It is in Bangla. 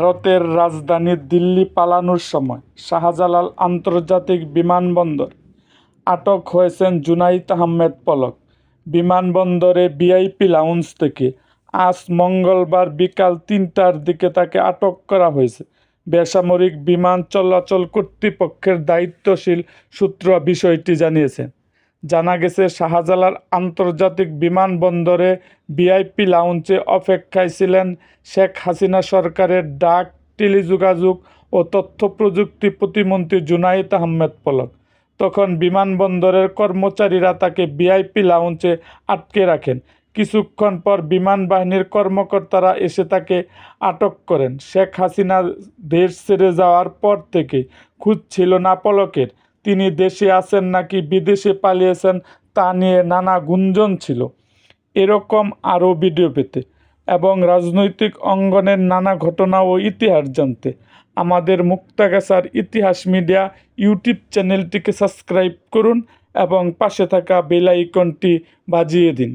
ভারতের রাজধানী দিল্লি পালানোর সময় শাহজালাল আন্তর্জাতিক বিমানবন্দর আটক হয়েছেন জুনাইদ আহমেদ পলক। বিমানবন্দরে ভিআইপি লাউঞ্জ থেকে আজ মঙ্গলবার বিকাল তিনটার দিকে তাকে আটক করা হয়েছে। বেসামরিক বিমান চলাচল কর্তৃপক্ষের দায়িত্বশীল সূত্র বিষয়টি জানিয়েছেন জানা গেছে, শাহজালাল আন্তর্জাতিক বিমানবন্দরে ভিআইপি লাউঞ্জে অপেক্ষায় ছিলেন শেখ হাসিনা সরকারের ডাক, টেলিযোগাযোগ ও তথ্য প্রযুক্তি প্রতিমন্ত্রী জুনাইদ আহমেদ পলক। তখন বিমানবন্দরের কর্মচারীরা তাকে ভিআইপি লাউঞ্জে আটকে রাখেন। কিছুক্ষণ পর বিমান বাহিনীর কর্মকর্তারা এসে তাকে আটক করেন। শেখ হাসিনা দেশ ছেড়ে যাওয়ার পর থেকে খোঁজ ছিল না পলকের। তিনি দেশে আছেন নাকি বিদেশে পালিয়েছেন তা নিয়ে নানা গুঞ্জন ছিল। এরকম আরও ভিডিও পেতে এবং রাজনৈতিক অঙ্গনের নানা ঘটনা ও ইতিহাস জানতে আমাদের মুক্তাগাছার ইতিহাস মিডিয়া ইউটিউব চ্যানেলটিকে সাবস্ক্রাইব করুন এবং পাশে থাকা বেলাইকনটি বাজিয়ে দিন।